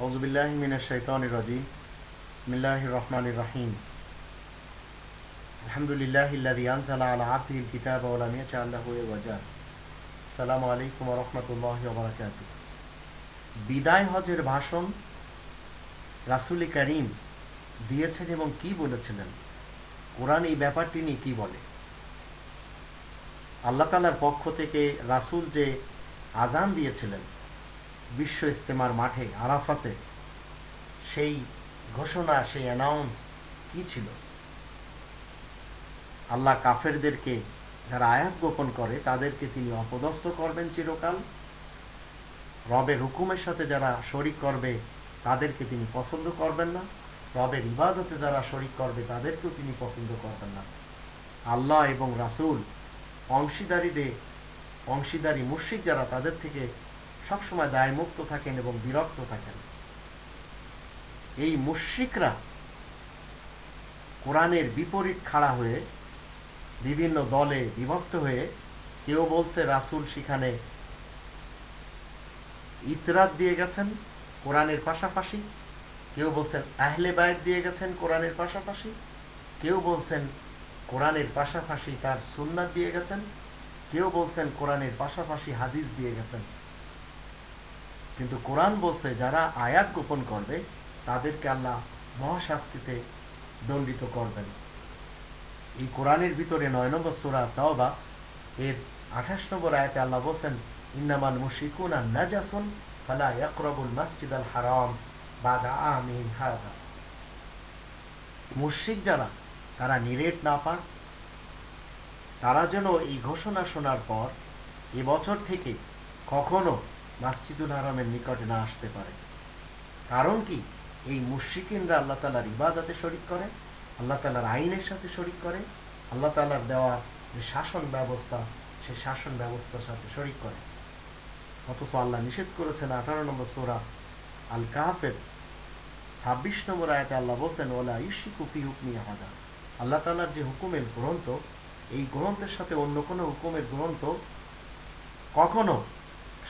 আউজুবিল্লাহ মিনা শৈতান রাজিম। বিসমিল্লাহ রহমান রাহিম। আলহামদুলিল্লাহ ইল্লাদি আনসালা আলা আব্দিল কিতাব আলাম ইয়াজাল্লাহ ওয়াজা সালামু আলাইকুম ওয়া রাহমাতুল্লাহি ওয়া বারাকাতুহু। বিদায় হজের ভাষণ রাসুল করিম দিয়েছেন এবং কি বলেছিলেন? কোরআন এই ব্যাপারটি নিয়ে কি বলে? আল্লাহ তালার পক্ষ থেকে রাসুল যে আজান দিয়েছিলেন বিশ্ব ইস্তেমার মাঠে, আরাফাতে, সেই ঘোষণা, সেই অ্যানাউন্স কি ছিল? আল্লাহ কাফেরদেরকে যারা আয়াত গোপন করে, তাদেরকে তিনি অপদস্থ করবেন চিরকাল। রবের হুকুমের সাথে যারা শরিক করবে, তাদেরকে তিনি পছন্দ করবেন না। রবের ইবাদতে যারা শরিক করবে, তাদেরকেও তিনি পছন্দ করবেন না। আল্লাহ এবং রাসুল অংশীদারিদের অংশীদারি মুশ্রিক যারা, তাদের থেকে সবসময় দায়মুক্ত থাকেন এবং বিরক্ত থাকেন। এই মুশ্রিকরা কোরআনের বিপরীত খাড়া হয়ে বিভিন্ন দলে বিভক্ত হয়ে কেউ বলছে রাসুল সেখানে ইতরাত দিয়ে গেছেন কোরআনের পাশাপাশি, কেউ বলছেন আহলে বায়ত দিয়ে গেছেন কোরআনের পাশাপাশি, কেউ বলছেন কোরআনের পাশাপাশি তার সুন্নাত দিয়ে গেছেন, কেউ বলছেন কোরআনের পাশাপাশি হাদিস দিয়ে গেছেন। কিন্তু কোরআন বলছে, যারা আয়াত গোপন করবে, তাদেরকে আল্লাহ মহাশাস্তিতে দণ্ডিত করবেন। এই কোরআনের ভিতরে নয় নম্বর সুরা তাওবা, এর আঠাশ নম্বর আয়াতে আল্লাহ বলছেন, ইন্নামাল মুশিকুন আর নাজাসুন ফালা ইয়াকরাবুল মাসজিদ আল হারাম বাদা আমিন হাদা। মুশরিক যারা, তারা নিরেট না পান। তারা যেন এই ঘোষণা শোনার পর এবছর থেকে কখনো মাসজিদুল হারামের নিকটে না আসতে পারে। কারণ কি? এই মুশ্রিকিনরা আল্লাহ তালার ইবাদতে শরিক করে, আল্লাহ তালার আইনের সাথে শরিক করে, আল্লাহ তালার দেওয়া যে শাসন ব্যবস্থা, সে শাসন ব্যবস্থার সাথে শরিক করে। অথচ আল্লাহ নিষেধ করেছেন আঠারো নম্বর সোরা আল কাহাফের ছাব্বিশ নম্বর আয়াতে আল্লাহ বলছেন ওলা ইউসি কুফি হুকমি হাজা আল্লাহ তালার যে হুকুমের গ্রন্থ, এই গ্রন্থের সাথে অন্য কোনো হুকুমের গ্রন্থ কখনো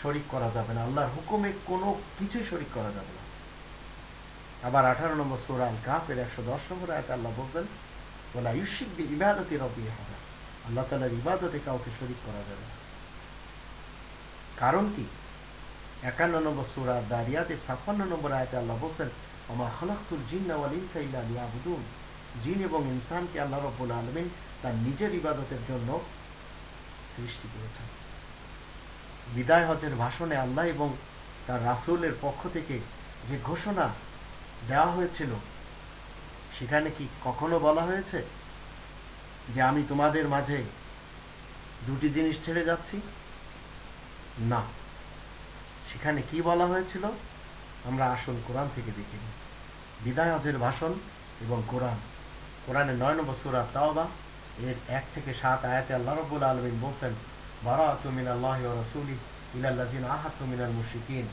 শরিক করা যাবে না। আল্লাহর হুকুমে কোনো কিছুই শরিক করা যাবে না। আবার আঠারো নম্বর সুরাল কাফের একশো দশ নম্বর আয়তে আল্লাহ বলছেন বলা ইউসিক বি ইবাদতি রবি হবে আল্লাহ তালার ইবাদতে কাউকে শরিক করা যাবে না। কারণ কি? একান্ন নম্বর সুরা দারিয়াতে ছাপ্পান্ন নম্বর আয়তে আল্লাহ বলছেন আমার খলাকুল জিন ওয়াল ইনসা ইল্লা লিয়াবুদুন। জিন এবং ইনসানকে আল্লাহ রব্বুল আলমিন তার নিজের ইবাদতের জন্য সৃষ্টি করেছেন। বিদায় হজের ভাষণে আল্লাহ এবং তার রাসুলের পক্ষ থেকে যে ঘোষণা দেওয়া হয়েছিল, সেখানে কি কখনো বলা হয়েছে যে আমি তোমাদের মাঝে দুটি জিনিস ছেড়ে যাচ্ছি? না। সেখানে কি বলা হয়েছিল? আমরা আসল কোরআন থেকে দেখিনি বিদায় হজের ভাষণ এবং কোরআন। কোরআনের নয় নম্বর সুরা তাওবা, এর এক থেকে সাত আয়াতে আল্লাহ রব্বুল আলমিন বলছেন বারাআতু মিনাল্লাহি ওয়া রাসূলি ইলাল্লাযিনা আহাদতু মিনাল মুশরিকিন।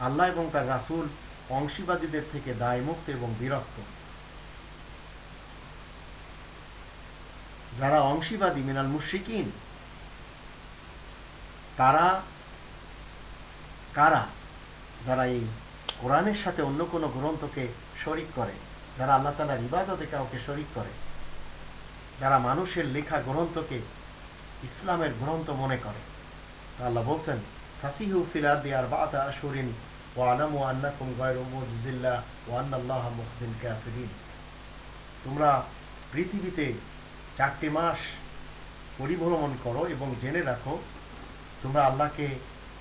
আল্লাহ এবং তার রাসূল অংশীবাদীদের থেকে দায়মুক্ত এবং বিরক্ত। যারা অংশীবাদী মিনাল মুশরিকিন, তারা কারা? যারা এই কোরআনের সাথে অন্য কোনো গ্রন্থকে শরিক করে, যারা আল্লাহ তালার ইবাদতে কাউকে শরিক করে, যারা মানুষের লেখা গ্রন্থকে ইসলামের গ্রন্থ মনে করে। আল্লাহ বলছেন, ফাসিহু বাতা মুজিল্লাহ ওয়া আন্নাল্লাহ কাফিরিন। তোমরা পৃথিবীতে চারটি মাস পরিভ্রমণ করো এবং জেনে রাখো, তোমরা আল্লাহকে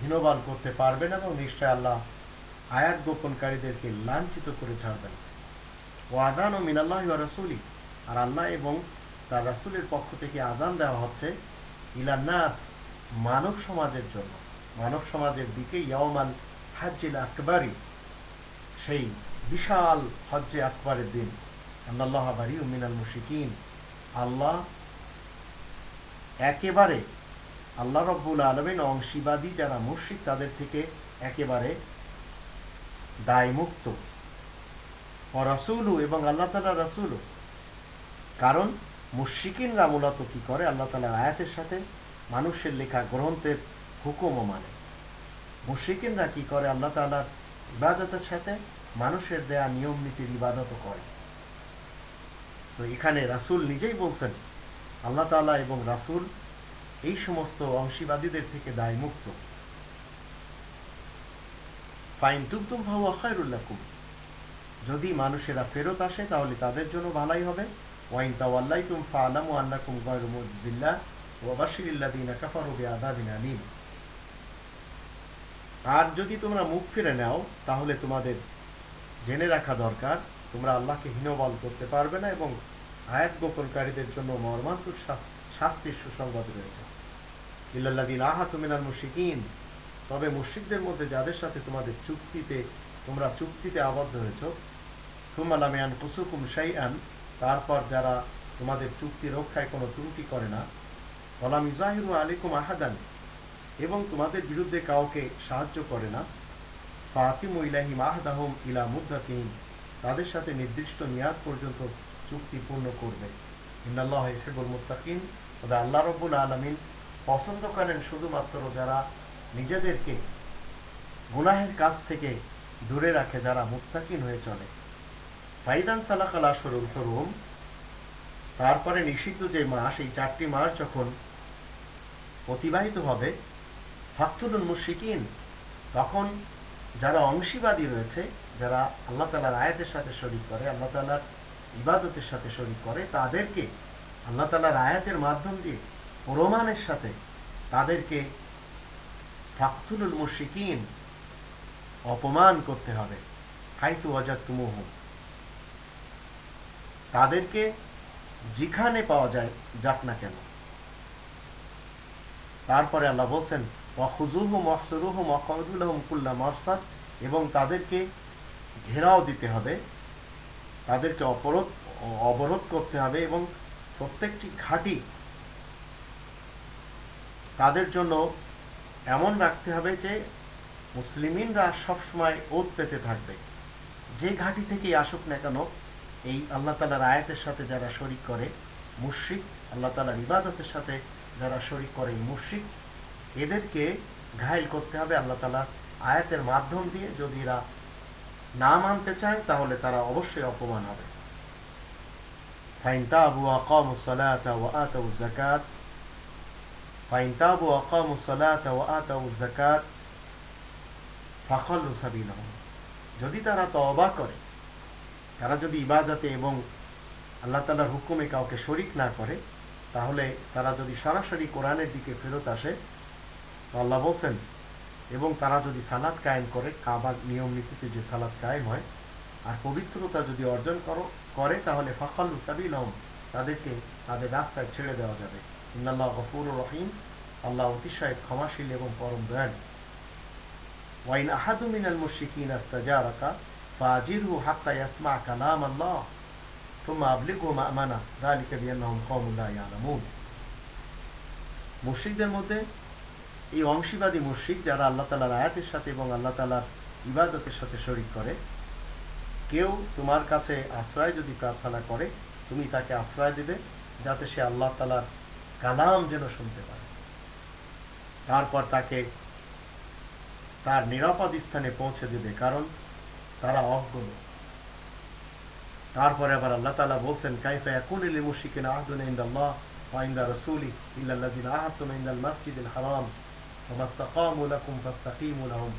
হীনবান করতে পারবে না এবং নিশ্চয় আল্লাহ আয়াত গোপনকারীদেরকে লাঞ্ছিত করে ছাড়বেন। ও আদান ও মিনাল্লাহ রসুলি আর আল্লাহ এবং তার রাসুলের পক্ষ থেকে আদান দেওয়া হচ্ছে ইলান্নাস মানব সমাজের জন্য। মানব সমাজের দিকে ইয়ামাল হাজ্জিল আকবরী, সেই বিশাল হজ্জে আকবরের দিন। আল্লাহ বাড়ি মিনাল মুশিকিন আল্লাহ একেবারে, আল্লাহ রব্বুল আলমিন অংশীবাদী যারা মুর্শিক তাদের থেকে একেবারে দায়মুক্ত। ও রসুলু এবং আল্লাহ তালা রসুলু। কারণ মুশিকিনরা মূলত কি করে? আল্লাহ তালার আয়াতের সাথে মানুষের লেখা গ্রন্থের হুকুমও মানে। মুশিকিনরা কি করে? আল্লাহ তালার ইবাদতের সাথে মানুষের দেয়া নিয়ম নীতির ইবাদতও করে। তো এখানে রাসূল নিজেই বলছেন, আল্লাহ তাআলা এবং রাসূল এই সমস্ত অংশীবাদীদের থেকে দায় মুক্ত ফাইন তুবতুম ফাহুয়া খায়রুল লাকুম। যদি মানুষেরা ফেরত আসে তাহলে তাদের জন্য ভালাই হবে। ওয়াইন তাওয়াল্লাইতুম আর যদি তোমরা মুখ ফিরে নাও, তাহলে তোমাদের জেনে রাখা দরকার, তোমরা আল্লাহকে হীনবল করতে পারবে না এবং আয়াত গোপনকারীদের জন্য মর্মান্তুর শাস্তির সুসংবাদ রয়েছে। তবে মুশরিকদের মধ্যে যাদের সাথে তোমাদের চুক্তিতে, তোমরা চুক্তিতে আবদ্ধ হয়েছ শাইআন তারপর যারা তোমাদের চুক্তি রক্ষায় কোনো ত্রুটি করে না, ওয়ালাম ইজাহিরু আলাইকুম আহাদান, এবং তোমাদের বিরুদ্ধে কাউকে সাহায্য করে না, ফাতিম ইলাহি মাহদাহম ইলা মুদ্দাতিন, তাদের সাথে নির্দিষ্ট মেয়াদ পর্যন্ত চুক্তি পূর্ণ করবে। ইন্নাল্লাহ হিসেবুল মুত্তাকিন, তবে আল্লাহ রব্বুল আলমিন পছন্দ করেন শুধুমাত্র যারা নিজেদেরকে গুনাহের কাছ থেকে দূরে রাখে, যারা মুত্তাকিন হয়ে চলে। ফাইদান সালাকাল আসরুল হরুম। তারপরে নিষিদ্ধ যে মাস, এই চারটি মাস যখন অতিবাহিত হবে, ফাকতুলুল মুশিকিন তখন যারা অংশীবাদী রয়েছে, যারা আল্লাহ তালার আয়াতের সাথে শরিক করে, আল্লাহ তালার ইবাদতের সাথে শরিক করে, তাদেরকে আল্লাহ তালার আয়াতের মাধ্যম দিয়ে, প্রমাণের সাথে তাদেরকে ফাকতুলুল মুশিকিন অপমান করতে হবে। হাইতু অজাত তুমুহ তাদেরকে যেখানে পাওয়া যায় যাক না কেন। তারপরে আল্লাহ বলছেন ওয়াখুজুহুম ওয়াহসুরুহুম ওয়াকউদুলাহুম কুল্লা মারসাদ এবং তাদেরকে ঘেরাও দিতে হবে, তাদেরকে অপরোধ অবরোধ করতে হবে এবং প্রত্যেকটি ঘাঁটি তাদের জন্য এমন রাখতে হবে যে মুসলিমিনরা সবসময় ওত পেতে থাকবে। যে ঘাঁটি থেকেই আসুক না কেন এই আল্লাহ তালার আয়াতের সাথে যারা শরিক করে মুশ্রিক, আল্লাহ তালার ইবাদতের সাথে যারা শরিক করে মুশ্রিক, এদেরকে ঘায়ল করতে হবে আল্লাহ তালা আয়াতের মাধ্যম দিয়ে। যদি এরা না মানতে চায়, তাহলে তারা অবশ্যই অপমান হবে। তাবু তাবু যদি তারা তওবা করে তারা যদি ইবাদতে এবং আল্লাহ তালার হুকুমে কাউকে শরিক না করে, তাহলে তারা যদি সরাসরি কোরআনের দিকে ফেরত আসে আল্লাহ বলছেন, এবং তারা যদি সালাদ কায়েম করে, কাবার নিয়ম নীতিতে যে সালাদ কায়েম হয়, আর পবিত্রতা যদি অর্জন করো, করে, তাহলে ফখল্লু সাবিলহম, তাদেরকে তাদের রাস্তায় ছেড়ে দেওয়া যাবে। ইন্নাল্লাহ গফুর রহিম, আল্লাহ অতিশয় ক্ষমাশীল এবং পরম দয়ালু। ওয়াইন আহাদু মিনাল মুশরিকিন আস্তাজারাকা فاجره حتى يسمع كلام الله ثم أبلغه مأمنة ذلك بأنهم قوم لا يعلمون মুশরিকদের মধ্যে এই অংশীবাদী মুশরিক যারা আল্লাহ তালার আয়াতের সাথে এবং আল্লাহ তালার ইবাদতের সাথে শরিক করে কেউ তোমার কাছে আশ্রয় যদি প্রার্থনা করে তুমি তাকে আশ্রয় দেবে যাতে সে আল্লাহ তালার কালাম যেন শুনতে পারে তারপর তাকে তার নিরাপদ স্থানে পৌঁছে দেবে কারণ তারা অজ্ঞ তারপরে আবার আল্লাহ তালা বলছেন, কাইফা ইয়াকুনুল মুশরিকিনা আহদুন ইনদাল্লাহ ওয়া ইনদা রাসূলি ইল্লা আহাতুন ইন্দাল ইনদাল মাসজিদিল হারাম লাকুম ফাস্তাকিমু লাহুম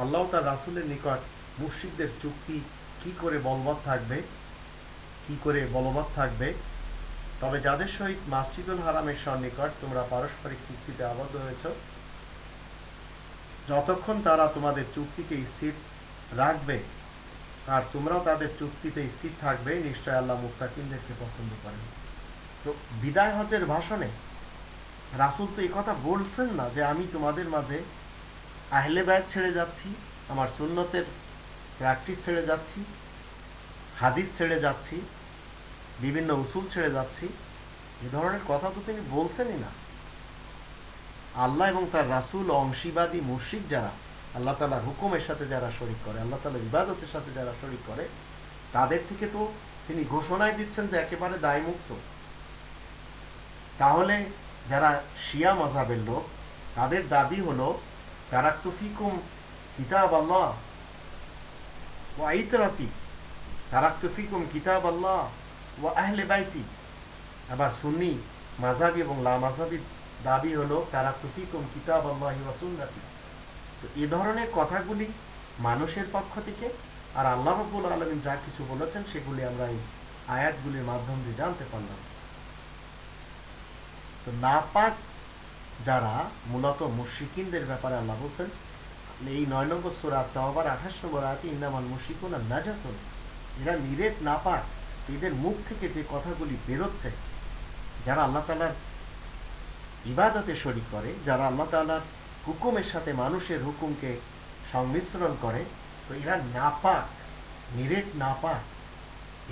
আল্লাহ তার নিকট চুক্তি কি করে বলবৎ থাকবে? কি করে বলবৎ থাকবে? তবে যাদের সহিত মাসজিদুল হারামের সন্নিকট তোমরা পারস্পরিক চুক্তিতে আবদ্ধ হয়েছ যতক্ষণ তারা তোমাদের চুক্তিকে স্থির রাখবে আর তোমরাও তাদের চুক্তিতে স্থির থাকবে, নিশ্চয় আল্লাহ মুক্তাকিমদেরকে পছন্দ করেন। তো বিদায় হজের ভাষণে রাসুল তো কথা বলছেন না যে আমি তোমাদের মাঝে আহলে ব্যয় ছেড়ে যাচ্ছি, আমার সুন্নতের প্র্যাকটিস ছেড়ে যাচ্ছি, হাদিস ছেড়ে যাচ্ছি, বিভিন্ন উসুল ছেড়ে যাচ্ছি। এ ধরনের কথা তো তিনি বলছেনই না। আল্লাহ এবং তার রাসুল অংশীবাদী মুর্শিদ যারা, আল্লাহ তালার হুকুমের সাথে যারা শরিক করে, আল্লাহ তালার ইবাদতের সাথে যারা শরিক করে, তাদের থেকে তো তিনি ঘোষণায় দিচ্ছেন যে একেবারে দায়মুক্ত। তাহলে যারা শিয়া মজাবের লোক, তাদের দাবি হলো, তারা ফিকুম কিতাব আল্লাহ ওয়া ইতরাতি তারাক্তু ফিকুম কিতাব আল্লাহ ওয়া আহলে বাইতি। আবার সুন্নি মাঝাবি এবং লা মাঝাবি দাবি হলো তারাক্তু ফিকুম কিতাব আল্লাহ ওয়া সুন্নাতি। তো এই ধরনের কথাগুলি মানুষের পক্ষ থেকে আর আল্লাহ রব্বুল আলমিন যা কিছু বলেছেন, সেগুলি আমরা এই আয়াতগুলির মাধ্যম দিয়ে জানতে পারলাম। তো নাপাক যারা, মূলত মুশিকিনদের ব্যাপারে আল্লাহ বলছেন, এই নয় নম্বর সুরা তহবার আঠাশ নম্বর আয়াতে ইন্দামান মুশিকুন আর নাজাসন। এরা নিরেট নাপাক। এদের মুখ থেকে যে কথাগুলি বেরোচ্ছে, যারা আল্লাহ তালার ইবাদতে শরিক করে, যারা আল্লাহ তালার হুকুমের সাথে মানুষের হুকুমকে সংমিশ্রণ করে, তো এরা নাপাক, নিরেট নাপাক।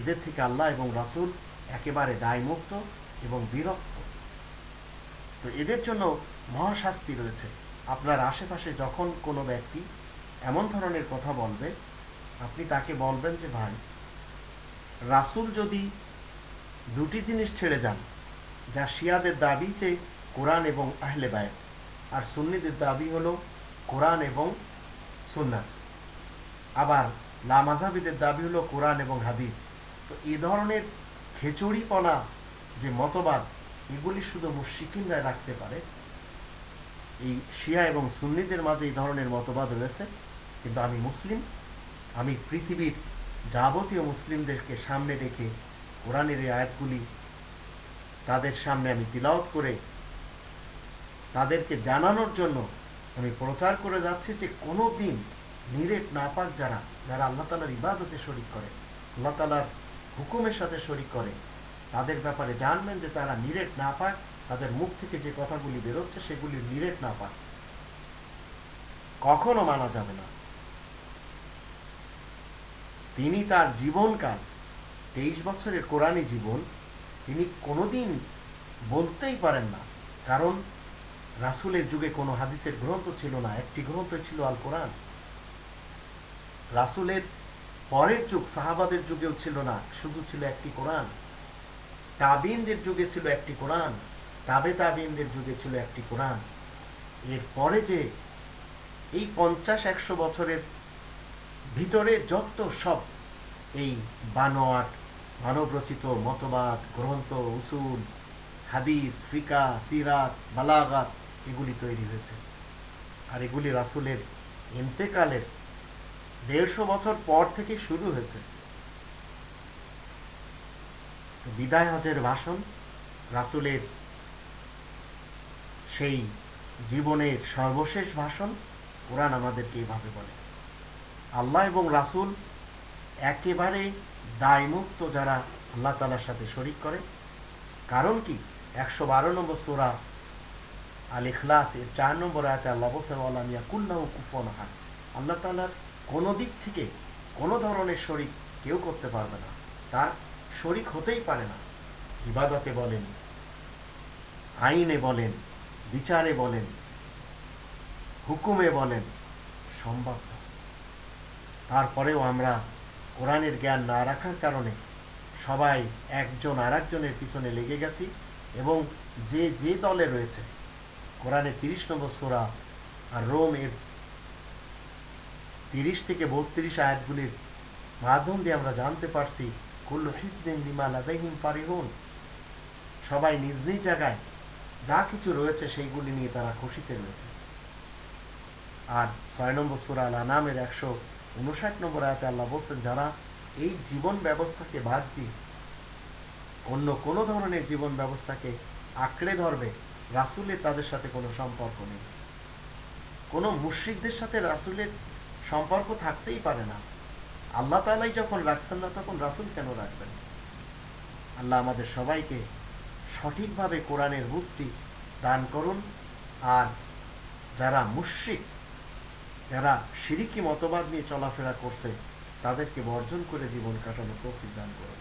এদের থেকে আল্লাহ এবং রাসুল একেবারে দায়মুক্ত এবং বিরক্ত। তো এদের জন্য মহাশাস্তি রয়েছে। আপনার আশেপাশে যখন কোনো ব্যক্তি এমন ধরনের কথা বলবে, আপনি তাকে বলবেন যে, ভাই, রাসুল যদি দুটি জিনিস ছেড়ে যান, যা শিয়াদের দাবি যে কোরআন এবং আহলে বায় আর সুন্নিদের দাবি হল কোরআন এবং সুন্নাত। আবার লামাজাবিদের দাবি হলো কোরআন এবং হাদিস। তো এই ধরনের খেচুড়িপনা যে মতবাদ, এগুলি শুধু মুশিকিনরা রাখতে পারে। এই শিয়া এবং সুন্নিদের মাঝে এই ধরনের মতবাদ রয়েছে। কিন্তু আমি মুসলিম, আমি পৃথিবীর যাবতীয় মুসলিমদেরকে সামনে রেখে কোরআনের এই আয়াতগুলি তাদের সামনে আমি তিলাওত করে তাদেরকে জানানোর জন্য আমি প্রচার করে যাচ্ছি যে কোনো দিন নিরেট নাপাক যারা যারা আল্লাহ তালার ইবাদতে শরিক করে, আল্লাহ তালার হুকুমের সাথে শরিক করে, তাদের ব্যাপারে জানবেন যে তারা নিরেট নাপাক তাদের মুখ থেকে যে কথাগুলি বেরোচ্ছে সেগুলি নিরেট নাপাক কখনো মানা যাবে না। তিনি তার জীবনকাল, তেইশ বছরের কোরআনী জীবন, তিনি কোনোদিন বলতেই পারেন না। কারণ রাসুলের যুগে কোনো হাদিসের গ্রন্থ ছিল না, একটি গ্রন্থ ছিল আল কোরআন রাসুলের পরের যুগ সাহাবাদের যুগেও ছিল না, শুধু ছিল একটি কোরআন। তাবিনদের যুগে ছিল একটি কোরআন, তাবে তাবিনদের যুগে ছিল একটি কোরআন। এর পরে যে এই পঞ্চাশ একশো বছরের ভিতরে যত সব এই বানোয়াট, মানবরচিত মতবাদ, গ্রন্থ, উসুল, হাদিস, ফিকা, সিরাত, বালাগাত এগুলি তৈরি হয়েছে। আর এগুলি রাসুলের ইন্তেকালের দেড়শো বছর পর থেকে শুরু হয়েছে। বিদায় হজের ভাষণ রাসুলের সেই জীবনের সর্বশেষ ভাষণ কোরআন আমাদেরকে এভাবে বলে। আল্লাহ এবং রাসুল একেবারে দায়মুক্ত যারা আল্লাহ তালার সাথে শরিক করে। কারণ কি? একশো বারো নম্বর সোরা আল ইখলাস এর চার নম্বর আয়াতে আল্লাহ বসামিয়া কুল্লাহ কুফন হান আল্লাহ তালার কোনো দিক থেকে কোনো ধরনের শরিক কেউ করতে পারবে না। তার শরিক হতেই পারে না। ইবাদতে বলেন, আইনে বলেন, বিচারে বলেন, হুকুমে বলেন, সম্ভব না। তারপরেও আমরা কোরআনের জ্ঞান না রাখার কারণে সবাই একজন আর একজনের পিছনে লেগে গেছি এবং যে যে দলে রয়েছে কোরআনের তিরিশ নম্বর সোরা আর রোম এর তিরিশ থেকে বত্রিশ আয়াতগুলির মাধ্যম দিয়ে আমরা জানতে পারছি, কুল্লু হিসদিন লিমা লাদাইহিম পারিহুন সবাই নিজ নিজ জায়গায় যা কিছু রয়েছে সেইগুলি নিয়ে তারা খুশিতে রয়েছে। আর ছয় নম্বর সুরা আল আনামের একশো উনষাট নম্বর আয়াতে আল্লাহ বলছেন, যারা এই জীবন ব্যবস্থাকে বাদ দিয়ে অন্য কোনো ধরনের জীবন ব্যবস্থাকে আঁকড়ে ধরবে রাসুলের তাদের সাথে কোনো সম্পর্ক নেই। কোনো মুশ্রিকদের সাথে রাসুলের সম্পর্ক থাকতেই পারে না। আল্লাহ তালাই যখন রাখছেন না, তখন রাসুল কেন রাখবেন? আল্লাহ আমাদের সবাইকে সঠিকভাবে কোরআনের বুঝটি দান করুন। আর যারা মুশ্রিক, যারা সিরিকি মতবাদ নিয়ে চলাফেরা করছে, তাদেরকে বর্জন করে জীবন কাটানো তৌফিক দান করুন।